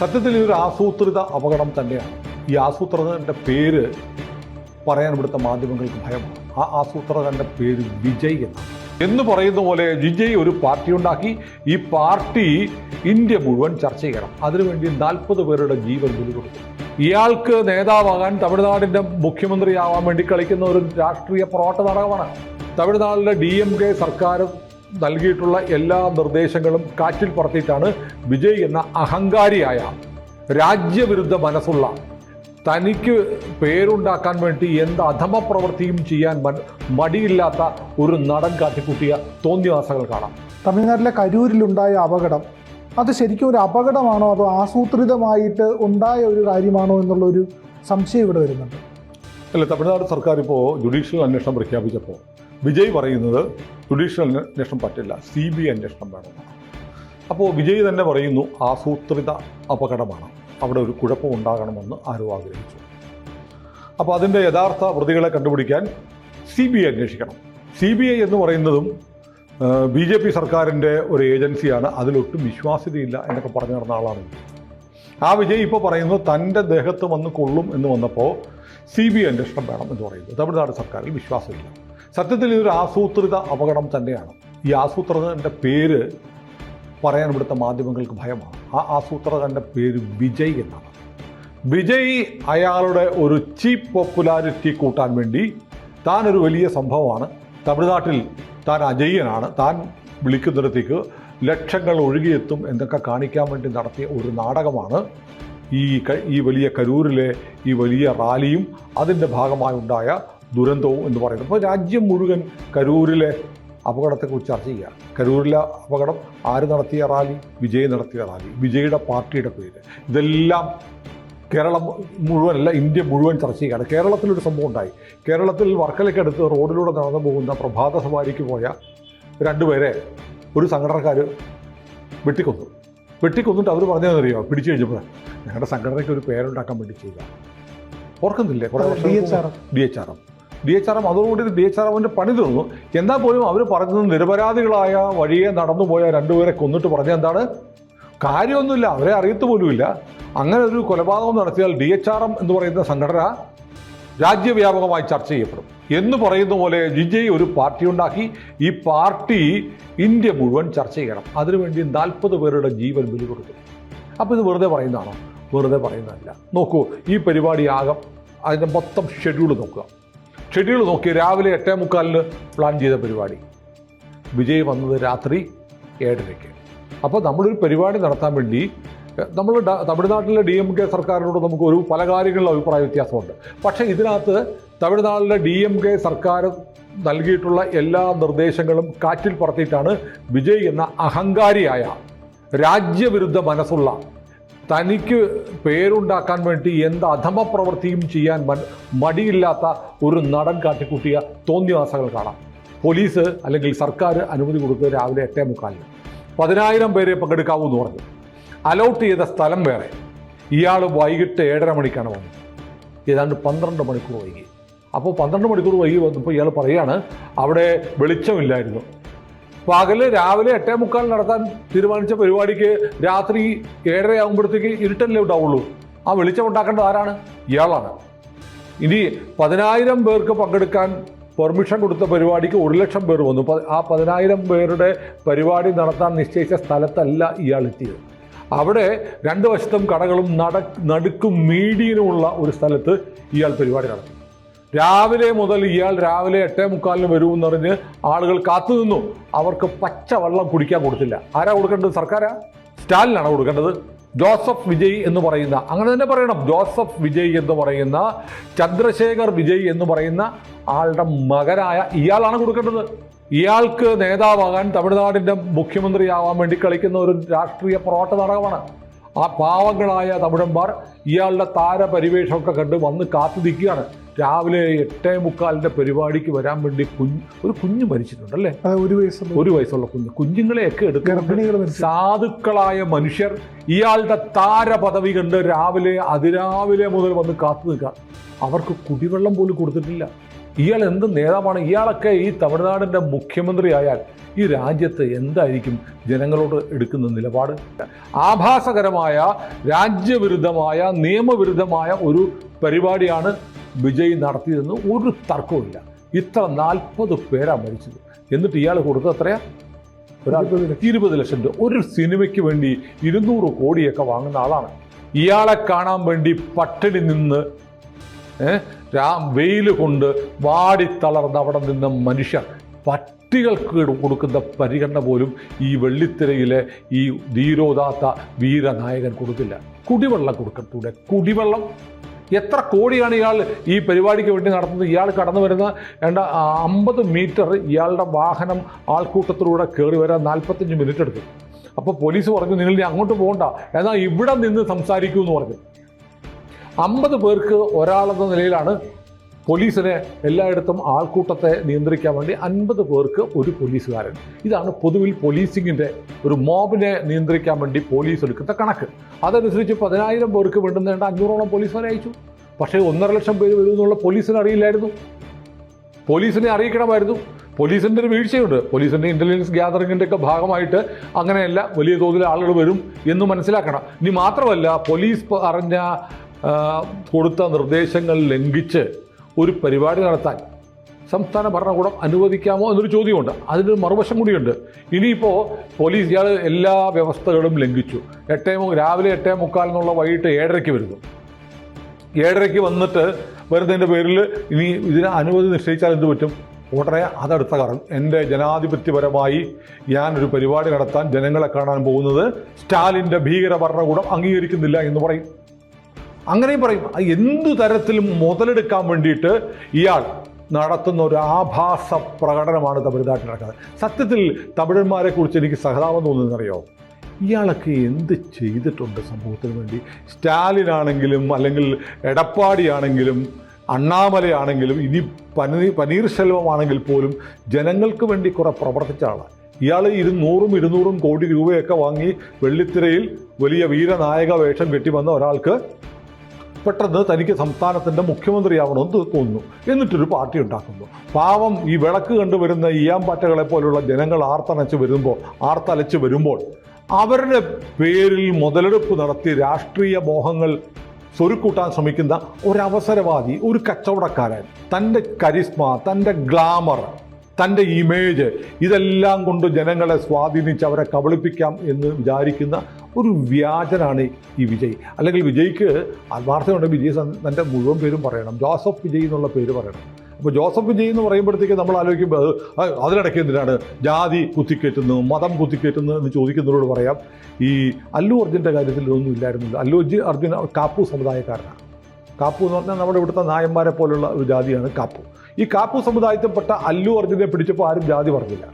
സത്യത്തിൽ ഇതൊരു ആസൂത്രിത അപകടം തന്നെയാണ്. ഈ ആസൂത്രകന്റെ പേര് പറയാൻ ഇവിടുത്തെ മാധ്യമങ്ങൾക്ക് ഭയമാണ്. ആ ആസൂത്രകന്റെ പേര് വിജയ് എന്നാണ്. എന്ന് പറയുന്ന പോലെ വിജയ് ഒരു പാർട്ടി ഉണ്ടാക്കി. ഈ പാർട്ടി ഇന്ത്യ മുഴുവൻ ചർച്ച ചെയ്യണം. അതിനുവേണ്ടി നാൽപ്പത് പേരുടെ ജീവൻ കൊടുത്തു ഇയാൾക്ക് നേതാവാകാൻ തമിഴ്നാടിന്റെ മുഖ്യമന്ത്രിയാവാൻ വേണ്ടി കളിക്കുന്ന ഒരു രാഷ്ട്രീയ പോരാട്ട നാടകമാണ്. തമിഴ്നാട്ടിലെ ഡി എം കെ സർക്കാർ നൽകിയിട്ടുള്ള എല്ലാ നിർദ്ദേശങ്ങളും കാറ്റിൽ പറത്തിയിട്ടാണ് വിജയ് എന്ന അഹങ്കാരിയായ രാജ്യവിരുദ്ധ മനസ്സുള്ള തനിക്ക് പേരുണ്ടാക്കാൻ വേണ്ടി എന്ത് അധമ പ്രവൃത്തിയും ചെയ്യാൻ മടിയില്ലാത്ത ഒരു നടൻ കാട്ടിക്കൂട്ടിയ തോന്നിവാസങ്ങൾ കാണാം. തമിഴ്നാട്ടിലെ കരൂരിലുണ്ടായ അപകടം അത് ശരിക്കും ഒരു അപകടമാണോ അതോ ആസൂത്രിതമായിട്ട് ഉണ്ടായ ഒരു കാര്യമാണോ എന്നുള്ളൊരു സംശയം ഇവിടെ വരുന്നുണ്ട്. അല്ല തമിഴ്നാട് സർക്കാർ ഇപ്പോൾ ജുഡീഷ്യൽ അന്വേഷണം പ്രഖ്യാപിച്ചപ്പോൾ വിജയ് പറയുന്നത് ജുഡീഷ്യൽ അന്വേഷണം പറ്റില്ല. സി ബി അന്വേഷണം വേണം. അപ്പോൾ വിജയ് തന്നെ പറയുന്നു ആസൂത്രിത അപകടമാണ്. അവിടെ ഒരു കുഴപ്പം ഉണ്ടാകണമെന്ന് ആരോ ആഗ്രഹിച്ചു. അപ്പോൾ അതിന്റെ യഥാർത്ഥ പ്രതികളെ കണ്ടുപിടിക്കാൻ സി ബി ഐ അന്വേഷിക്കണം. സി ബി ഐ എന്ന് പറയുന്നതും ബി ജെ പി സർക്കാരിന്റെ ഒരു ഏജൻസിയാണ്. അതിലൊട്ടും വിശ്വാസ്യതയില്ല എന്നൊക്കെ പറഞ്ഞു നടന്ന ആളാണ് ആ വിജയ് ഇപ്പോൾ പറയുന്നു തന്റെ ദേഹത്ത് വന്ന് കൊള്ളും എന്ന് വന്നപ്പോൾ സി ബി ഐ അന്വേഷണം വേണം എന്ന് പറയുന്നു. തമിഴ്നാട് സർക്കാരിൽ വിശ്വാസമില്ല. സത്യത്തിൽ ഇതൊരു ആസൂത്രിത അപകടം തന്നെയാണ്. ഈ ആസൂത്രകന്റെ പേര് പറയാൻ ഇവിടുത്തെ മാധ്യമങ്ങൾക്ക് ഭയമാണ്. ആ ആസൂത്രകന്റെ പേര് വിജയ് എന്നാണ്. വിജയ് അയാളുടെ ഒരു ചീപ്പ് പോപ്പുലാരിറ്റി കൂട്ടാൻ വേണ്ടി താൻ ഒരു വലിയ സംഭവമാണ്. തമിഴ്നാട്ടിൽ താൻ അജയ്യനാണ്. താൻ വിളിക്കുന്നിടത്തേക്ക് ലക്ഷങ്ങൾ ഒഴുകിയെത്തും എന്നൊക്കെ കാണിക്കാൻ വേണ്ടി നടത്തിയ ഒരു നാടകമാണ്. ഈ ഈ വലിയ കരൂരിലെ ഈ വലിയ റാലിയും അതിന്റെ ഭാഗമായി ഉണ്ടായ ദുരന്തവും എന്ന് പറയുന്നത്. അപ്പോൾ രാജ്യം മുഴുവൻ കരൂരിലെ അപകടത്തെക്കുറിച്ച് ചർച്ച ചെയ്യുക. കരൂരിലെ അപകടം ആര് നടത്തിയ റാലി? വിജയ് നടത്തിയ റാലി. വിജയുടെ പാർട്ടിയുടെ പേര്. ഇതെല്ലാം കേരളം മുഴുവനല്ല ഇന്ത്യ മുഴുവൻ ചർച്ച ചെയ്യുകയാണ്. കേരളത്തിലൊരു സംഭവം ഉണ്ടായി. കേരളത്തിൽ വർക്കലയ്ക്കടുത്ത് റോഡിലൂടെ നടന്നു പോകുന്ന പ്രഭാത സവാരിക്ക് പോയ രണ്ടുപേരെ ഒരു സംഘടനക്കാർ വെട്ടിക്കൊന്നു. വെട്ടിക്കൊന്നിട്ട് അവർ പറഞ്ഞതെന്നറിയോ? പിടിച്ചു കഴിഞ്ഞപ്പോൾ ഞങ്ങളുടെ സംഘടനയ്ക്ക് ഒരു പേരുണ്ടാക്കാൻ വേണ്ടി ചെയ്യുക ഓർക്കുന്നില്ലേ? കുറേ D H R D H R M D H R M അതോടുകൂടി ഡി എച്ച് ആർ എമ്മിന്റെ പണി തീർന്നു. എന്നാൽ പോലും അവർ പറഞ്ഞത് നിരപരാധികളായ വഴിയെ നടന്നുപോയ രണ്ടുപേരെ കൊന്നിട്ട് പറഞ്ഞത് എന്താണ്? കാര്യമൊന്നുമില്ല അവരെ അറിയത്ത് പോലുമില്ല. അങ്ങനെ ഒരു കൊലപാതകം നടത്തിയാൽ ഡി എച്ച് ആർ എം എന്ന് പറയുന്ന സംഘടന രാജ്യവ്യാപകമായി ചർച്ച ചെയ്യപ്പെടും. എന്ന് പറയുന്ന പോലെ വിജയ് ഒരു പാർട്ടി ഉണ്ടാക്കി. ഈ പാർട്ടി ഇന്ത്യ മുഴുവൻ ചർച്ച ചെയ്യണം. അതിനുവേണ്ടി നാൽപ്പത് പേരുടെ ജീവൻ ബലി കൊടുക്കും അപ്പോൾ ഇത് വെറുതെ പറയുന്നതാണോ? വെറുതെ പറയുന്നതല്ല. നോക്കൂ ഈ പരിപാടി ആകം അതിന്റെ മൊത്തം ഷെഡ്യൂൾ നോക്കുക. ഷെഡ്യൂൾ നോക്കി രാവിലെ എട്ടേ മുക്കാലിന് പ്ലാൻ ചെയ്ത പരിപാടി. വിജയ് വന്നത് രാത്രി ഏഴരയ്ക്ക്. അപ്പോൾ നമ്മളൊരു പരിപാടി നടത്താൻ വേണ്ടി നമ്മൾ തമിഴ്നാട്ടിലെ ഡി എം കെ സർക്കാരിനോട് നമുക്ക് ഒരു പല കാര്യങ്ങളിലും അഭിപ്രായ വ്യത്യാസമുണ്ട്. പക്ഷേ ഇതിനകത്ത് തമിഴ്നാട്ടിലെ ഡി എം കെ സർക്കാർ നൽകിയിട്ടുള്ള എല്ലാ നിർദ്ദേശങ്ങളും കാറ്റിൽ പറത്തിയിട്ടാണ് വിജയ് എന്ന അഹങ്കാരിയായ രാജ്യവിരുദ്ധ മനസ്സുള്ള തനിക്ക് പേരുണ്ടാക്കാൻ വേണ്ടി എന്ത് അധമ പ്രവൃത്തിയും ചെയ്യാൻ മടിയില്ലാത്ത ഒരു നടൻ കാട്ടിക്കൂട്ടിയ തോന്നിവാസങ്ങൾ കാണാം. പോലീസ് അല്ലെങ്കിൽ സർക്കാർ അനുമതി കൊടുത്ത് രാവിലെ എട്ടേ മുക്കാലിന്. പതിനായിരം പേരെ പങ്കെടുക്കാവൂ എന്ന് പറഞ്ഞു. അലോട്ട് ചെയ്ത സ്ഥലം വേറെ. ഇയാൾ വൈകിട്ട് ഏഴര മണിക്കാണ് വന്നത്. ഏതാണ്ട് പന്ത്രണ്ട് മണിക്കൂർ വൈകി. അപ്പോൾ പന്ത്രണ്ട് മണിക്കൂർ വൈകി വന്നപ്പോൾ ഇയാൾ പറയാണ് അവിടെ വെളിച്ചമില്ലായിരുന്നു. പകൽ രാവിലെ എട്ടേ മുക്കാൽ നടത്താൻ തീരുമാനിച്ച പരിപാടിക്ക് രാത്രി ഏഴരയാകുമ്പോഴത്തേക്ക് ഇരുട്ടല്ലേ ഉണ്ടാവുള്ളൂ. ആ വെളിച്ചം ഉണ്ടാക്കേണ്ടത് ആരാണ്? ഇയാളാണ്. ഇനി പതിനായിരം പേർക്ക് പങ്കെടുക്കാൻ പെർമിഷൻ കൊടുത്ത പരിപാടിക്ക് ഒരു ലക്ഷം പേർ വന്നു. ആ പതിനായിരം പേരുടെ പരിപാടി നടത്താൻ നിശ്ചയിച്ച സ്ഥലത്തല്ല ഇയാൾ എത്തിയത്. അവിടെ രണ്ട് വശത്തും കടകളും നട നടുക്കും മീഡിയനുമുള്ള ഒരു സ്ഥലത്ത് ഇയാൾ പരിപാടി നടത്തി. രാവിലെ മുതൽ ഇയാൾ രാവിലെ എട്ടേ മുക്കാലിന് വരുമെന്ന് പറഞ്ഞ് ആളുകൾ കാത്തുനിന്നു അവർക്ക് പച്ച വെള്ളം കുടിക്കാൻ കൊടുത്തില്ല. ആരാ കൊടുക്കേണ്ടത്? സർക്കാരാ? സ്റ്റാലിനാണ് കൊടുക്കേണ്ടത്? ജോസഫ് വിജയ് എന്ന് പറയുന്ന അങ്ങനെ തന്നെ പറയണം. ജോസഫ് വിജയ് എന്ന് പറയുന്ന ചന്ദ്രശേഖർ വിജയ് എന്ന് പറയുന്ന ആളുടെ മകനായ ഇയാളാണ് കൊടുക്കേണ്ടത്. ഇയാൾക്ക് നേതാവാകാൻ തമിഴ്നാടിന്റെ മുഖ്യമന്ത്രിയാവാൻ വേണ്ടി കളിക്കുന്ന ഒരു രാഷ്ട്രീയ പൊറോട്ട നാടകമാണ്. ആ പാവങ്ങളായ തമിഴന്മാർ ഇയാളുടെ താരപരിവേഷമൊക്കെ കണ്ട് വന്ന് കാത്തു നിൽക്കുകയാണ്. രാവിലെ എട്ടേ മുക്കാലിന്റെ പരിപാടിക്ക് വരാൻ വേണ്ടി കുഞ്ഞ് ഒരു കുഞ്ഞ് മരിച്ചിട്ടുണ്ടല്ലേ? അല്ലേ ഒരു വയസ്സ് ഒരു വയസ്സുള്ള കുഞ്ഞ്. കുഞ്ഞുങ്ങളെയൊക്കെ മരിച്ചു. സാധുക്കളായ മനുഷ്യർ ഇയാളുടെ താര പദവി കണ്ട് രാവിലെ അതിരാവിലെ മുതൽ വന്ന് കാത്തു നിൽക്കുക. അവർക്ക് കുടിവെള്ളം പോലും കൊടുത്തിട്ടില്ല. ഇയാൾ എന്ത് നേതാവാണ്? ഇയാളൊക്കെ ഈ തമിഴ്നാടിന്റെ മുഖ്യമന്ത്രിയായാൽ ഈ രാജ്യത്ത് എന്തായിരിക്കും ജനങ്ങളോട് എടുക്കുന്ന നിലപാട്? ആഭാസകരമായ രാജ്യവിരുദ്ധമായ നിയമവിരുദ്ധമായ ഒരു പരിപാടിയാണ് വിജയ് നടത്തിയതെന്ന് ഒരു തർക്കവുമില്ല. ഇത്ര നാൽപ്പത് പേരാ മരിച്ചത്. എന്നിട്ട് ഇയാൾ കൊടുത്ത എത്രയാ? ഒരാൾക്ക് ഇരുപത് ലക്ഷം. രൂപ. ഒരു സിനിമയ്ക്ക് വേണ്ടി ഇരുന്നൂറ് കോടിയൊക്കെ വാങ്ങുന്ന ആളാണ്. ഇയാളെ കാണാൻ വേണ്ടി പട്ടിണി നിന്ന് വെയിൽ കൊണ്ട് വാടിത്തളർന്ന് അവിടെ നിന്ന മനുഷ്യർ പട്ടികൾക്ക് കൊടുക്കുന്ന പരിഗണന പോലും ഈ വെള്ളിത്തിരയിലെ ഈ ധീരോദാത്ത വീരനായകൻ കൊടുക്കില്ല. കുടിവെള്ളം കൊടുക്കത്തൂടെ. കുടിവെള്ളം എത്ര കോടിയാണ് ഇയാൾ ഈ പരിപാടിക്ക് വേണ്ടി നടത്തുന്നത്? ഇയാൾ കടന്നു വരുന്ന വേണ്ട അമ്പത് മീറ്റർ ഇയാളുടെ വാഹനം ആൾക്കൂട്ടത്തിലൂടെ കയറി വരാൻ നാൽപ്പത്തഞ്ച് മിനിറ്റ് എടുത്തു. അപ്പോൾ പോലീസ് പറഞ്ഞു നിങ്ങൾ അങ്ങോട്ട് പോകണ്ട. എന്നാൽ ഇവിടെ നിന്ന് സംസാരിക്കൂ എന്ന് പറഞ്ഞു. അമ്പത് പേർക്ക് ഒരാളെന്ന നിലയിലാണ് പോലീസിനെ എല്ലായിടത്തും ആൾക്കൂട്ടത്തെ നിയന്ത്രിക്കാൻ വേണ്ടി അൻപത് പേർക്ക് ഒരു പോലീസുകാരൻ. ഇതാണ് പൊതുവിൽ പോലീസിങ്ങിന്റെ ഒരു മോബിനെ നിയന്ത്രിക്കാൻ വേണ്ടി പോലീസ് എടുക്കുന്ന കണക്ക്. അതനുസരിച്ച് പതിനായിരം പേർക്ക് വേണ്ടുന്നേണ്ട അഞ്ഞൂറോളം പോലീസുകാരെ അയച്ചു. പക്ഷേ ഒന്നര ലക്ഷം പേര് വരുമെന്നുള്ള പോലീസിന് അറിയില്ലായിരുന്നു. പോലീസിനെ അറിയിക്കണമായിരുന്നു. പോലീസിന്റെ ഒരു വീഴ്ചയുണ്ട്. പോലീസിന്റെ ഇന്റലിജൻസ് ഗ്യാതറിങ്ങിന്റെ ഒക്കെ ഭാഗമായിട്ട് അങ്ങനെയല്ല വലിയ തോതിൽ ആളുകൾ വരും എന്ന് മനസ്സിലാക്കണം. ഇനി മാത്രമല്ല പോലീസ് അറിഞ്ഞ കൊടുത്ത നിർദ്ദേശങ്ങൾ ലംഘിച്ച് ഒരു പരിപാടി നടത്താൻ സംസ്ഥാന ഭരണകൂടം അനുവദിക്കാമോ എന്നൊരു ചോദ്യമുണ്ട്. അതിന് മറുവശം കൂടിയുണ്ട്. ഇനിയിപ്പോൾ പോലീസ് ഇയാൾ എല്ലാ വ്യവസ്ഥകളും ലംഘിച്ചു. എട്ടേ രാവിലെ എട്ടേ മുക്കാൽ എന്നുള്ള വൈകിട്ട് ഏഴരയ്ക്ക് വരുന്നു. ഏഴരയ്ക്ക് വന്നിട്ട് വരുന്നതിന്റെ പേരിൽ ഇനി ഇതിന് അനുമതി നിശ്ചയിച്ചാൽ എന്ത് പറ്റും? ഉടനെ അതടുത്ത കാരണം എന്റെ ജനാധിപത്യപരമായി ഞാനൊരു പരിപാടി നടത്താൻ ജനങ്ങളെ കാണാൻ പോകുന്നത് സ്റ്റാലിന്റെ ഭീകര ഭരണകൂടം അംഗീകരിക്കുന്നില്ല എന്ന് പറയും. അങ്ങനെയും പറയും. എന്തു തരത്തിലും മുതലെടുക്കാൻ വേണ്ടിയിട്ട് ഇയാൾ നടത്തുന്ന ഒരു ആഭാസ പ്രകടനമാണ് തമിഴ്നാട്ടിൽ നടക്കുന്നത്. സത്യത്തിൽ തമിഴന്മാരെ കുറിച്ച് എനിക്ക് സഹതാപം തോന്നുന്നറിയോ ഇയാളൊക്കെ എന്ത് ചെയ്തിട്ടുണ്ട് സമൂഹത്തിന് വേണ്ടി? സ്റ്റാലിനാണെങ്കിലും അല്ലെങ്കിൽ എടപ്പാടിയാണെങ്കിലും അണ്ണാമലയാണെങ്കിലും ഇനി പനീ പനീർ സെൽവമാണെങ്കിൽ പോലും ജനങ്ങൾക്ക് വേണ്ടി കുറെ പ്രവർത്തിച്ച ആളാണ് ഇയാൾ ഇരുന്നൂറും ഇരുന്നൂറും കോടി രൂപയൊക്കെ വാങ്ങി വെള്ളിത്തിരയിൽ വലിയ വീരനായക വേഷം കെട്ടി വന്ന ഒരാൾക്ക് പെട്ടെന്ന് തനിക്ക് സംസ്ഥാനത്തിന്റെ മുഖ്യമന്ത്രിയാവണമെന്ന് തോന്നുന്നു. എന്നിട്ടൊരു പാർട്ടി ഉണ്ടാക്കുന്നു. പാവം ഈ വിളക്ക് കണ്ടുവരുന്ന ഈയാമ്പാറ്റകളെ പോലുള്ള ജനങ്ങൾ ആർത്തണച്ച് വരുമ്പോൾ ആർത്തലച്ച് വരുമ്പോൾ അവരുടെ പേരിൽ മുതലെടുപ്പ് നടത്തി രാഷ്ട്രീയ മോഹങ്ങൾ സ്വരുക്കൂട്ടാൻ ശ്രമിക്കുന്ന ഒരവസരവാദി ഒരു കച്ചവടക്കാരൻ തന്റെ കരിസ്മ തന്റെ ഗ്ലാമർ തന്റെ ഇമേജ് ഇതെല്ലാം കൊണ്ട് ജനങ്ങളെ സ്വാധീനിച്ച് അവരെ കബളിപ്പിക്കാം എന്ന് വിചാരിക്കുന്ന ഒരു വ്യാജനാണ് ഈ വിജയ്. അല്ലെങ്കിൽ വിജയ്ക്ക് ആത്മാർത്ഥമുണ്ട് വിജയ് തന്റെ മുഴുവൻ പേരും പറയണം. ജോസഫ് വിജയ് എന്നുള്ള പേര് പറയണം. അപ്പോൾ ജോസഫ് വിജയ് എന്ന് പറയുമ്പോഴത്തേക്ക് നമ്മൾ ആലോചിക്കുമ്പോൾ അത് അത് അതിനിടയ്ക്ക് എന്തിനാണ്? ജാതി കുത്തിക്കയറ്റുന്നു മതം കുത്തിക്കയറ്റുന്നു എന്ന് ചോദിക്കുന്നവരോട് പറയാം. ഈ അല്ലു അർജുന്റെ കാര്യത്തിൽ ഒന്നും ഇല്ലായിരുന്നില്ല. അല്ലു അർജുൻ കാപ്പു സമുദായക്കാരനാണ്. കാപ്പു എന്ന് പറഞ്ഞാൽ നമ്മുടെ ഇവിടുത്തെ നായന്മാരെ പോലുള്ള ഒരു ജാതിയാണ് കാപ്പു. ഈ കാപ്പു സമുദായത്തിൽപ്പെട്ട അല്ലു അർജുനെ പിടിച്ചപ്പോൾ ആരും ജാതി പറഞ്ഞില്ല.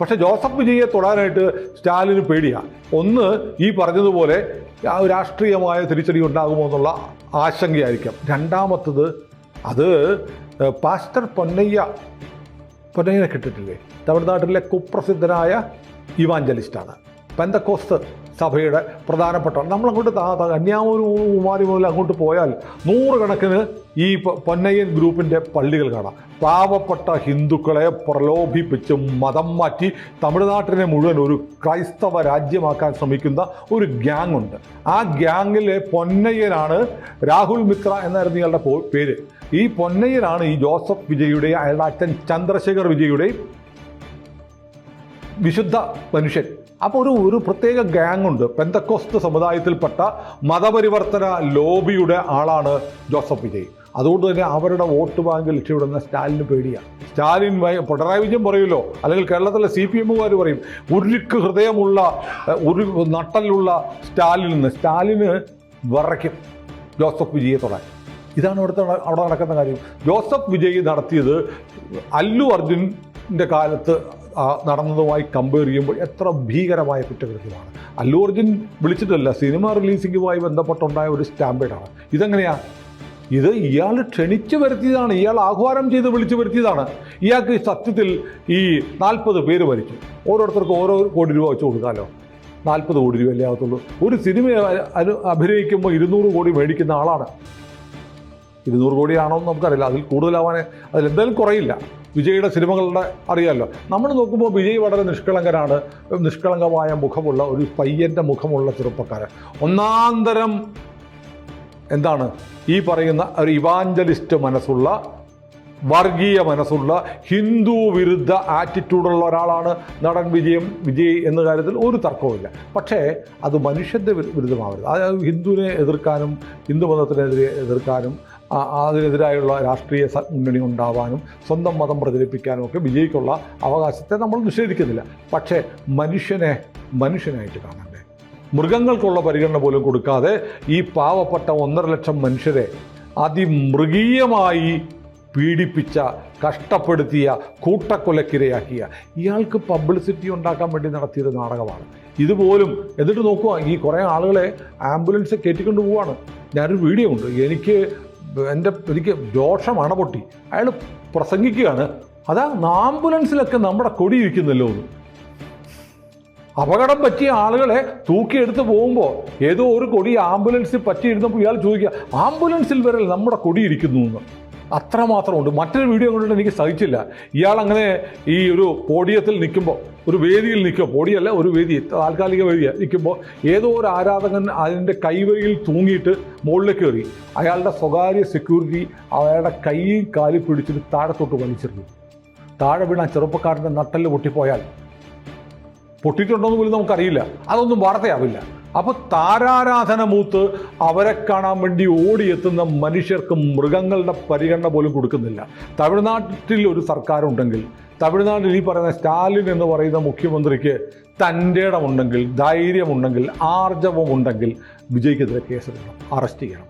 പക്ഷെ ജോസഫ് വിജയെ തൊടാനായിട്ട് സ്റ്റാലിന് പേടിയാണ് ഒന്ന് ഈ പറഞ്ഞതുപോലെ രാഷ്ട്രീയമായ തിരിച്ചടി ഉണ്ടാകുമോ എന്നുള്ള ആശങ്കയായിരിക്കാം. രണ്ടാമത്തത് അത് പാസ്റ്റർ പൊന്നയ്യ പൊന്നയ്യനെ കിട്ടിട്ടില്ലേ? തമിഴ്നാട്ടിലെ കുപ്രസിദ്ധനായ ഇവാഞ്ചലിസ്റ്റാണ്. പെന്തക്കോസ്ത്. സഭയുടെ പ്രധാനപ്പെട്ട നമ്മളങ്ങോട്ട് കന്യാകുമാരി കുമാരി മുതൽ അങ്ങോട്ട് പോയാൽ നൂറുകണക്കിന് ഈ പൊന്നയ്യൻ ഗ്രൂപ്പിന്റെ പള്ളികൾ കാണാം. പാവപ്പെട്ട ഹിന്ദുക്കളെ പ്രലോഭിപ്പിച്ച് മതം മാറ്റി തമിഴ്നാട്ടിനെ മുഴുവൻ ഒരു ക്രൈസ്തവ രാജ്യമാക്കാൻ ശ്രമിക്കുന്ന ഒരു ഗ്യാങ് ഉണ്ട്. ആ ഗ്യാങ്ങിലെ പൊന്നയ്യനാണ് രാഹുൽ മിത്ര എന്നായിരുന്നു ഇയാളുടെ പേര്. ഈ പൊന്നയ്യനാണ് ഈ ജോസഫ് വിജയുടെയും അയാളുടെ അച്ഛൻ ചന്ദ്രശേഖർ വിജയുടെയും വിശുദ്ധ മനുഷ്യൻ. അപ്പോൾ ഒരു ഒരു പ്രത്യേക ഗാങ് ഉണ്ട്. പെന്തക്കോസ്ത് സമുദായത്തിൽപ്പെട്ട മതപരിവർത്തന ലോബിയുടെ ആളാണ് ജോസഫ് വിജയ്. അതുകൊണ്ട് തന്നെ അവരുടെ വോട്ട് ബാങ്ക് ലക്ഷ്യമിടുന്ന സ്റ്റാലിന് പേടിയാണ് സ്റ്റാലിൻ പിണറായി വിജയൻ പറയുമല്ലോ. അല്ലെങ്കിൽ കേരളത്തിലെ സി പി എമ്മുകാർ പറയും ഉരുക്ക് ഹൃദയമുള്ള ഒരു നട്ടലുള്ള സ്റ്റാലിന് സ്റ്റാലിന് വിറയ്ക്കും. ജോസഫ് വിജയെ തൊടാൻ. ഇതാണ് അവിടുത്തെ അവിടെ നടക്കുന്ന കാര്യം. ജോസഫ് വിജയ് നടത്തിയത് അല്ലു അർജുന്റെ കാലത്ത് നടന്നതുമായി കമ്പയർ ചെയ്യുമ്പോൾ എത്ര ഭീകരമായ കുറ്റകൃത്യമാണ്. അല്ലു അർജുൻ വിളിച്ചിട്ടല്ല സിനിമ റിലീസിങ്ങുമായി ബന്ധപ്പെട്ടുണ്ടായ ഒരു സ്റ്റാമ്പേഡാണ് ഇതെങ്ങനെയാ? ഇത് ഇയാൾ ക്ഷണിച്ചു വരുത്തിയതാണ് ഇയാൾ ആഹ്വാനം ചെയ്ത് വിളിച്ചു വരുത്തിയതാണ്. ഇയാൾക്ക് സത്യത്തിൽ ഈ നാൽപ്പത് പേര് മരിച്ചു. ഓരോരുത്തർക്കും ഓരോ കോടി രൂപ വെച്ച് കൊടുക്കാമല്ലോ നാൽപ്പത് കോടി രൂപയല്ലേ ആകത്തുള്ളൂ. ഒരു സിനിമ അനു അഭിനയിക്കുമ്പോൾ ഇരുന്നൂറ് കോടി മേടിക്കുന്ന ആളാണ്. ഇരുന്നൂറ് കോടിയാണോ എന്ന് നമുക്കറിയില്ല. അതിൽ കൂടുതലാവാൻ അതിലെന്തായാലും കുറയില്ല. വിജയുടെ സിനിമകളുടെ അറിയാമല്ലോ നമ്മൾ നോക്കുമ്പോൾ വിജയ് വളരെ നിഷ്കളങ്കനാണ്. നിഷ്കളങ്കമായ മുഖമുള്ള ഒരു പയ്യന്റെ മുഖമുള്ള ചെറുപ്പക്കാരൻ. ഒന്നാന്തരം എന്താണ്? ഈ പറയുന്ന ഒരു ഇവാഞ്ചലിസ്റ്റ് മനസ്സുള്ള വർഗീയ മനസ്സുള്ള ഹിന്ദു വിരുദ്ധ ആറ്റിറ്റ്യൂഡുള്ള ഒരാളാണ് നടൻ വിജയം വിജയ് എന്ന കാര്യത്തിൽ ഒരു തർക്കവുമില്ല. പക്ഷേ അത് മനുഷ്യന്റെ വിരുദ്ധമാവരുത്. അതായത് ഹിന്ദുവിനെ എതിർക്കാനും ഹിന്ദു മതത്തിനെതിരെ എതിർക്കാനും അതിനെതിരായുള്ള രാഷ്ട്രീയ മുന്നണി ഉണ്ടാവാനും സ്വന്തം മതം പ്രചരിപ്പിക്കാനും ഒക്കെ വിജയിക്കുള്ള അവകാശത്തെ നമ്മൾ നിഷേധിക്കുന്നില്ല. പക്ഷേ മനുഷ്യനെ മനുഷ്യനായിട്ട് കാണണ്ടേ? മൃഗങ്ങൾക്കുള്ള പരിഗണന പോലും കൊടുക്കാതെ ഈ പാവപ്പെട്ട ഒന്നര ലക്ഷം മനുഷ്യരെ അതിമൃഗീയമായി പീഡിപ്പിച്ച കഷ്ടപ്പെടുത്തിയ കൂട്ടക്കൊലക്കിരയാക്കിയ ഇയാൾക്ക് പബ്ലിസിറ്റി ഉണ്ടാക്കാൻ വേണ്ടി നടത്തിയൊരു നാടകമാണ്. ഇതുപോലും എന്നിട്ട് നോക്കുക ഈ കുറേ ആളുകളെ ആംബുലൻസ് കയറ്റിക്കൊണ്ട് പോവാണ്. ഞാനൊരു വീഡിയോ ഉണ്ട്. എനിക്ക് എന്റെ എനിക്ക് ദോഷമാണ് പൊട്ടി അയാൾ പ്രസംഗിക്കുകയാണ്. അതാ ആംബുലൻസിലൊക്കെ നമ്മുടെ കൊടി ഇരിക്കുന്നല്ലോ എന്ന്. അപകടം പറ്റിയ ആളുകളെ തൂക്കിയെടുത്ത് പോകുമ്പോൾ ഏതോ ഒരു കൊടി ആംബുലൻസിൽ പറ്റിയിരുന്നപ്പോൾ ഇയാൾ ചോദിക്കുക ആംബുലൻസിൽ വരെ നമ്മുടെ കൊടി ഇരിക്കുന്നു എന്ന്. അത്രമാത്രമുണ്ട്. മറ്റൊരു വീഡിയോ കണ്ടിട്ട് എനിക്ക് സഹിച്ചില്ല. ഇയാൾ അങ്ങനെ ഈ ഒരു പോഡിയത്തിൽ നിൽക്കുമ്പോൾ ഒരു വേദിയിൽ നിൽക്കുക പോടിയല്ല ഒരു വേദി താൽക്കാലിക വേദിയ നിൽക്കുമ്പോൾ ഏതോ ഒരു ആരാധകൻ അതിന്റെ കൈവരിയിൽ തൂങ്ങിയിട്ട് മുകളിലേക്ക് കയറി. അയാളുടെ സ്വകാര്യ സെക്യൂരിറ്റി അയാളുടെ കൈയും കാലി പിടിച്ചിട്ട് താഴെ തൊട്ട് വലിച്ചിരുന്നു. താഴെ വീണ ചെറുപ്പക്കാരന്റെ നട്ടൽ പൊട്ടിപ്പോയാൽ പൊട്ടിയിട്ടുണ്ടോ എന്ന് പോലും നമുക്കറിയില്ല. അതൊന്നും വാർത്തയാവില്ല. അപ്പോൾ താരാരാധന മൂത്ത് അവരെ കാണാൻ വേണ്ടി ഓടിയെത്തുന്ന മനുഷ്യർക്ക് മൃഗങ്ങളുടെ പരിഗണന പോലും കൊടുക്കുന്നില്ല. തമിഴ്നാട്ടിൽ ഒരു സർക്കാരുണ്ടെങ്കിൽ തമിഴ്നാട്ടിൽ ഈ പറയുന്ന സ്റ്റാലിൻ എന്ന് പറയുന്ന മുഖ്യമന്ത്രിക്ക് തന്റെ ഇടമുണ്ടെങ്കിൽ ധൈര്യമുണ്ടെങ്കിൽ ആർജവമുണ്ടെങ്കിൽ വിജയ്ക്കെതിരെ കേസെടുക്കണം അറസ്റ്റ് ചെയ്യണം.